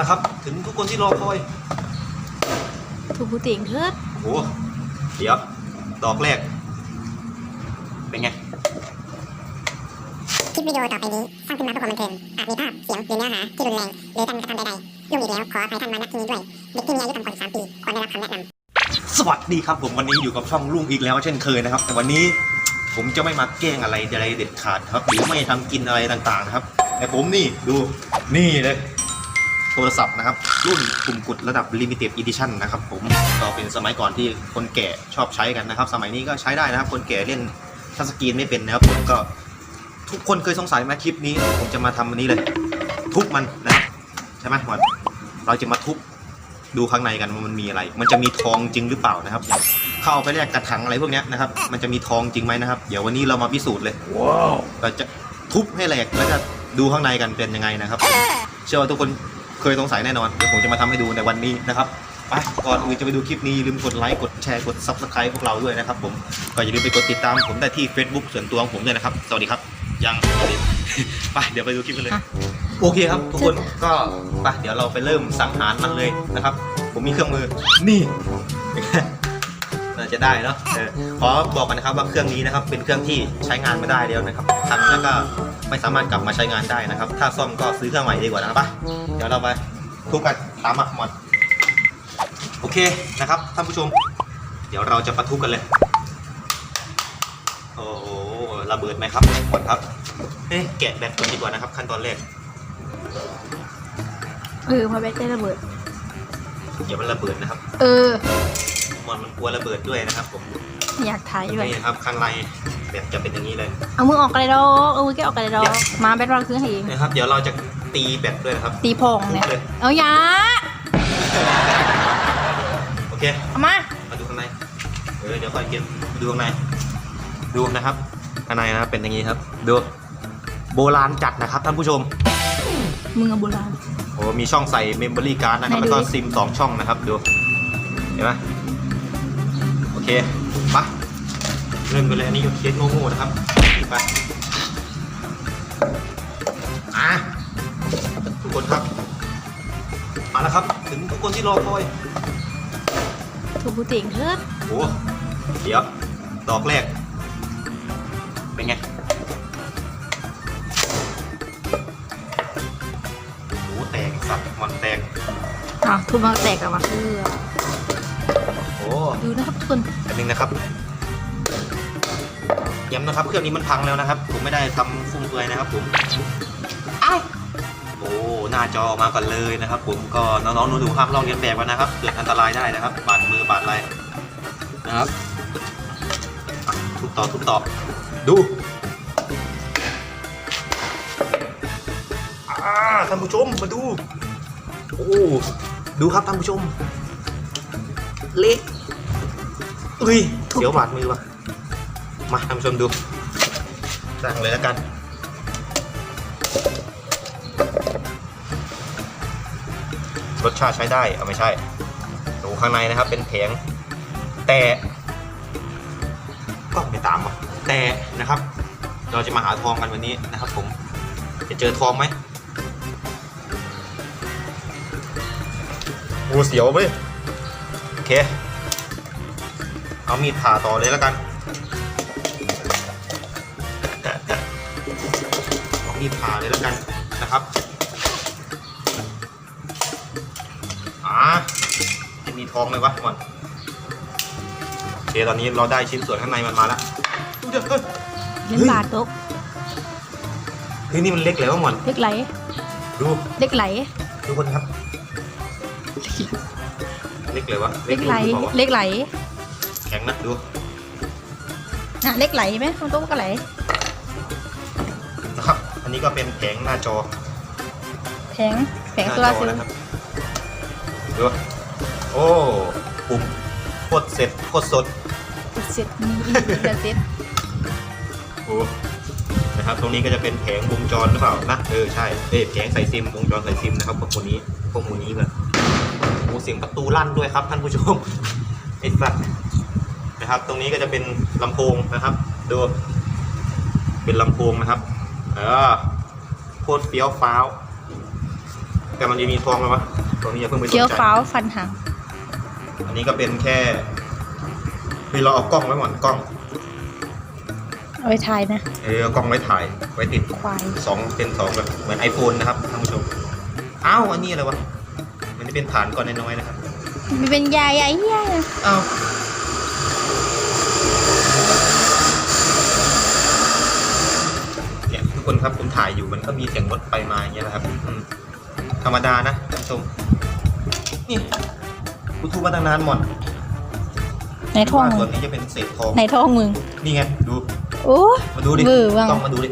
แล้วครับ ถึงทุกคนที่รอคอยถูกผู้ติ่งเถิดโอ้โหเดี๋ยว ดอกแรก เป็นไง คลิปวิดีโอต่อไปนี้ สร้างขึ้นมาเพื่อความบันเทิงอาจมีภาพ เสียง หรือเนื้อหา ที่รุนแรง หรือการกระทำใดๆยุ่งอีกแล้วขออภัยท่านมาณที่นี้ด้วย เด็กที่มีอายุต่ำกว่า13ปีควรได้รับคำแนะนำ สวัสดีครับผมวันนี้อยู่กับช่องลุงอีกแล้วเช่นเคยนะครับ แต่วันนี้ผมจะไม่มาแกล้งอะไรอะไรเด็ดขาดครับหรือไม่ทำกินอะไรต่างๆนะครับ แต่ผมนี่ดูนี่เลย โทรศัพท์นะครับ รุ่นปุ่มกดระดับ Limited Edition นะครับผมก็เป็นสมัยก่อนที่คนแก่ชอบใช้กันนะครับ สมัยนี้ก็ใช้ได้นะครับ คนแก่เล่นทัชสกรีนไม่เป็นนะครับผมก็ทุกคนเคยสงสัยไหมคลิปนี้ ผมจะมาทำอันนี้เลย ทุบมันนะครับใช่ไหมหมดเราจะมาทุบดูข้างในกันว่ามันมีอะไร มันจะมีทองจริงหรือเปล่านะครับอย่างเข้าเอาไปแลกกระถางอะไรพวกเนี้ยนะครับ มันจะมีทองจริงไหมนะครับ เดี๋ยววันนี้เรามาพิสูจน์เลย ว้าวเราจะทุบให้แหลกแล้วก็ดูข้างในกันเป็นยังไงนะครับ เชื่อว่าทุกคน เคยสงสัยแน่นอน เดี๋ยวผมจะมาทำให้ดูในวันนี้นะครับไปก่อนอื่นจะไปดูคลิปนี้อย่าลืมกดไลค์ กดแชร์ กด subscribe พวกเราด้วยนะครับผม ก็อย่าลืมไปกดติดตามผมได้ที่ Facebook ส่วนตัวของผมด้วยนะครับ สวัสดีครับ ยังไปเดี๋ยวไปดูคลิปกันเลย โอเคครับ ทุกคนก็ไปเดี๋ยวเราไปเริ่มสังหารมันเลยนะครับ ผมมีเครื่องมือนี่น่าจะได้เนาะเออขอบอกกันนะครับว่าเครื่องนี้นะครับเป็นเครื่องที่ใช้งานไม่ได้แล้วนะครับทันแล้วก็ ไม่สามารถกลับมาใช้งานได้นะครับ ถ้าซ่อมก็ซื้อเครื่องใหม่ดีกว่านะครับไปเดี๋ยวเราไปทุบกันตามมาหมดโอเคนะครับท่านผู้ชม เดี๋ยวเราจะประทุกันเลยโอ้โหระเบิดไหมครับหมดครับเอ๊ะแกะแบตก่อนดีกว่านะครับ ขั้นตอนแรกเออพอแบตได้ระเบิดอย่ามันระเบิดนะครับ เออมอนมันกลัวระเบิดด้วยนะครับผมอยากถ่ายด้วยนี่นะครับข้างใน แบบจะเป็นอย่างนี้เลย เอามือออกกันเลยดอกเอามือแกะออกกันเลยดอกมาแบตวางซื้อให้เองนะครับ เดี๋ยวเราจะตีแบตด้วยนะครับ ตีพองเนี่ยเลยเอาอย่าโอเค เอามามาดูข้างในเออเดี๋ยวค่อยกินดูข้างใน ดูนะครับข้างในนะครับเป็นอย่างนี้ครับ ดู โบราณจัดนะครับท่านผู้ชม มึงเอาโบราณโอ้มีช่องใส่เมมโมรี่การ์ดนะครับไหนดูแล้วก็ดิซิมสองช่องนะครับ ดู เห็นไหมโอเคไปะ เริ่มกันเลยอันนี้เคสโง่ๆนะครับไปอะทุกคนครับ มาแล้วครับ ถึงทุกคนที่รอคอยถูกผู้ติ่งเถิดโอ้เดี๋ยว ดอกแรก เป็นไงโอ้แตกสัตว์มันแตกอะทุบมาแตกกับมาเพื่อโอ้ดูนะครับทุกคนอันนึงนะครับ ย้ำนะครับ เครื่องนี้มันพังแล้วนะครับ ผมไม่ได้ทำฟุ่มเฟือยนะครับ ผมอ้าวโอ้หน้าจอออกมาก่อนเลยนะครับ ผมก็น้องๆหนูๆห้ามลองเรียนแบบกันนะครับ เกิดอันตรายได้นะครับ บาดมือบาดอะไรนะครับอะทุบต่อทุบต่อดูอ่าท่านผู้ชมมาดูโอ้ดูครับท่านผู้ชมเละเอ้ยเสียวบาดมือว่ะ มาท่านผู้ชมดูสั่งเลยแล้วกัน รสชาติใช้ได้เอาไม่ใช่ดูข้างในนะครับเป็นแผงแต่ก็ไปตามอะแต่นะครับ เราจะมาหาทองกันวันนี้นะครับผมจะเจอทองไหมโอ้เสียวเว้ยโอเค เอามีดผ่าต่อเลยแล้วกัน มีดผ่าเลยแล้วกันนะครับอ่าจะมีทองเลยวะก่อนโอเคตอนนี้เราได้ชิ้นส่วนข้างในมันมาแล้วดูเดี๋ยวเฮ้ยเล่นบาทตกเฮ้ยนี่มันเล็กเลยวะหมอนเล็กไหลดูเล็กไหลทุกคนครับ เล็กเลยวะเล็กไหลรือเปล่าวะเล็กไหลแข็งนะดูน่ะเล็กไหลไหมมันโต๊ะก็ไหลนะครับอั นนี้ก็เป็นแผงหน้าจอแผงแผงหน้าโซจลาอร์เซลนะล์ครับดูโอ้ปุ่มโคตรเสร็จโคตรสดเสร็จมีอีกเดี๋ยวเสร็จโอ้นะครับตรงนี้ก็จะเป็นแผงวงจรหรือเปล่านะเออใช่เอ้ยแผงใส่ซิมวงจรใส่ซิมนะครับพวกคนนี้พวกหมูนี้แบบโอ้เสียงประตูลั่นด้วยครับท่านผู้ชมไอ้สัตว์นะครับ ตรงนี้ก็จะเป็นลำโพงนะครับ ดู เป็นลำโพงนะครับ เออโคตรเฟี้ยวฟ้าว แต่มันจะมีทองไหมวะตรงนี้อย่าเพิ่งไปสนเจียวใจฟ้าวฟันหางอันนี้ก็เป็นแค่คือเราเอากล้องไว้ก่อนกล้อง เอาไว้ทายนะ เออเอากล้องไว้ถ่าย ไว้ติด ควาย สองเป็นสองแบบเหมือน iPhone นะครับท่านผู้ชม อ้าวอันนี้อะไรวะ มันจะเป็นฐานก่อนน้อยๆนะครับ มันเป็นยาใหญ่ใหญ่อ้าวเนี่ยทุก คนครับ ผมถ่ายอยู่มันก็มีเสียงรถไปมาอย่างเงี้ยนะครับอืมธรรมดานะท่านผู้ชม นี่กูทูบมาตั้งนานหมดในท้องว่ามึส่วนงนี้จะเป็นเศษทองในท้องมึง นี่ไงดูโอ้มาดูดิเวอร์ว่ะต้องมาดูดิ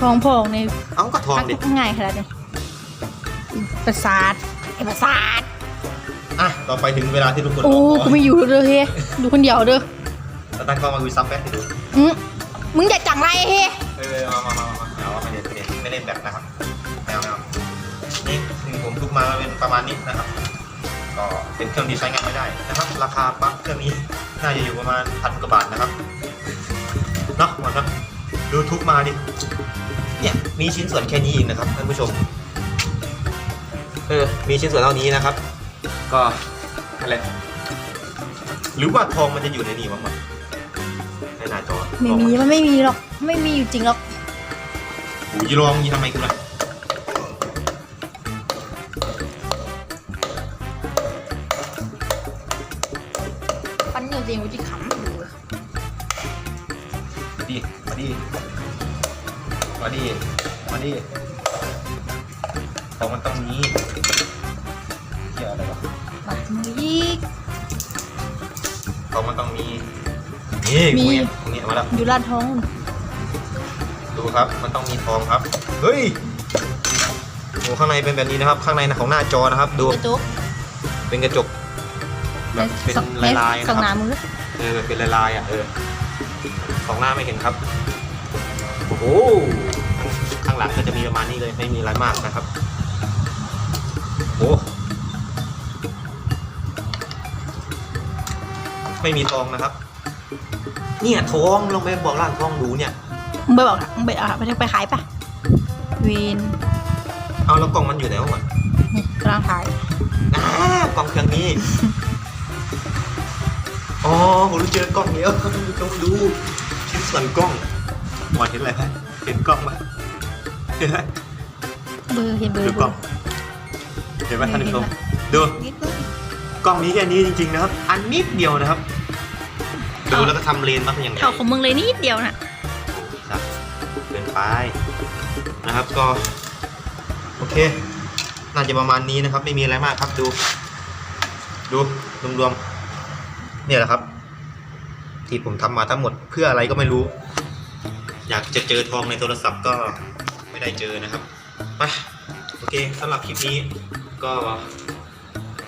ท้องพองในเอ้าก็ทองดิง่ายขนาดนี้ประสาทไอ้ประสาทอะต่อไปถึงเวลาที่ทุกคนรโอ้อคกูอยไม่อยู่เด้อเฮ้ดูคนเดียวเด้อแล้วตั้งกล้องมาดูซับแบ็คให้ดูอืม มึงอย่าจังไรเฮ้เออมามามามาเอาไม่เล่นไม่เล่นไม่เล่นแบบนะครับไม่เอาไม่เอานี่คือผมทุกมาเป็นประมาณนี้นะครับ ก็เป็นเครื่องที่ใช้งานไม่ได้นะครับ ราคาปั๊กเครื่องนี้น่าจะอยู่ประมาณพันกว่าบาทนะครับเนาะหมดนะดูทุกมาดิเนี่ยมีชิ้นส่วนแค่นี้เองนะครับท่านผู้ชมเออมีชิ้นส่วนเท่านี้นะครับ ก็อะไรหรือว่าทองมันจะอยู่ในนี้บ้างมั้งใน หน้าจอไม่มีมันไม่มีหรอกไม่มีอยู่จริงหรอกโอ้ยลองยี่ทำไมกูล่ะฟันอยู่จริงกูจะขำอยู่มาดิมาดิมาดิมาดิทองมันต้องนี้เกี่ยวอะไรวะมามืออีกทองมันต้องมี นี่มี กูเนี่ยกูเนี่ยมาแล้ว อยู่ร้านท้องดูครับ มันต้องมีทองครับ เฮ้ยโอ้ข้างในเป็นแบบนี้นะครับ ข้างในของหน้าจอนะครับ ดู กระจุกเป็นกระจก แบบเป็นลายลายๆสนะองคหรันาบมือเออ เป็นลายลายๆอะ เออของหน้าไม่เห็นครับ โอ้โห ข้างหลังก็จะมีประมาณนี้เลย ไม่มีอะไรมากนะครับ โอ้ไม่มีทองนะครับ เนี่ยทองลองไปบอกร้านทองดูเนี่ย มึงไปบอกมึงไปอะไปไปขายปะวีนเอาแล้วกล่องมันอยู่ไหนวะนี่กำลังถ่าย อ่ากล่องเครื่องนี้ อ๋อผมรู้เจอกล้องแล้วต้องดูชิ้นส่วนกล้องหมอนเห็นอะไรไหมเห็นกล้องไหมเห็นไหมเบอร์เห็นเบอร์ดูเบกล้อองร์เห็นไหมท่านผู้ชมเห็นละดู นิดนึงกล้องนี้แค่นี้จริงๆนะครับ อันนิดเดียวนะครับ ดูแล้วก็ทำเลนมาเป็นอย่างไรเท่าของมึงเลยนิดเดียวน่ะสักเกินไปนะครับก็ โอเค น่าจะประมาณนี้นะครับ ไม่มีอะไรมากครับดู ดูรวมๆเนี่ยแหละครับ ที่ผมทำมาทั้งหมดเพื่ออะไรก็ไม่รู้ อยากจะเจอทองในโทรศัพท์ก็ไม่ได้เจอนะครับไปโอเคสำหรับคลิปนี้ก็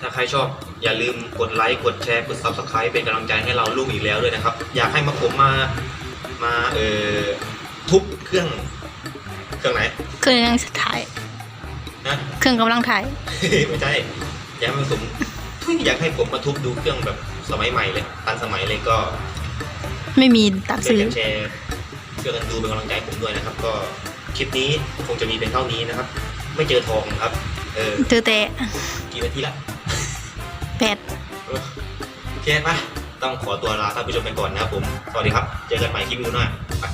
ถ้าใครชอบ อย่าลืมกดไลค์กดแชร์กด subscribe เป็นกำลังใจให้เราลูกอีกแล้วด้วยนะครับ อยากให้มาผมมามาเอ่อทุบเครื่องเครื่องไหนเครื่องยังถ่ายนะ เครื่องกำลังถ่าย ไม่ใช่อยากให้ผมทุยอยากให้ผมมาทุบดูเครื่องแบบสมัยใหม่เลยทันสมัยเลยก็ไม่มีตังค์ช่วยซื้อ กันแชร์ช่วยกันดูเป็นกำลังใจให้ผมด้วยนะครับ ก็คลิปนี้คงจะมีเป็นเท่านี้นะครับ ไม่เจอทองครับ เออเจอแต่ กี่นาทีละ เผ็ดเออโอเคปะต้องขอตัวลาท่านผู้ชมไปก่อนนะครับผม สวัสดีครับ เจอกันใหม่คลิปหน้าไป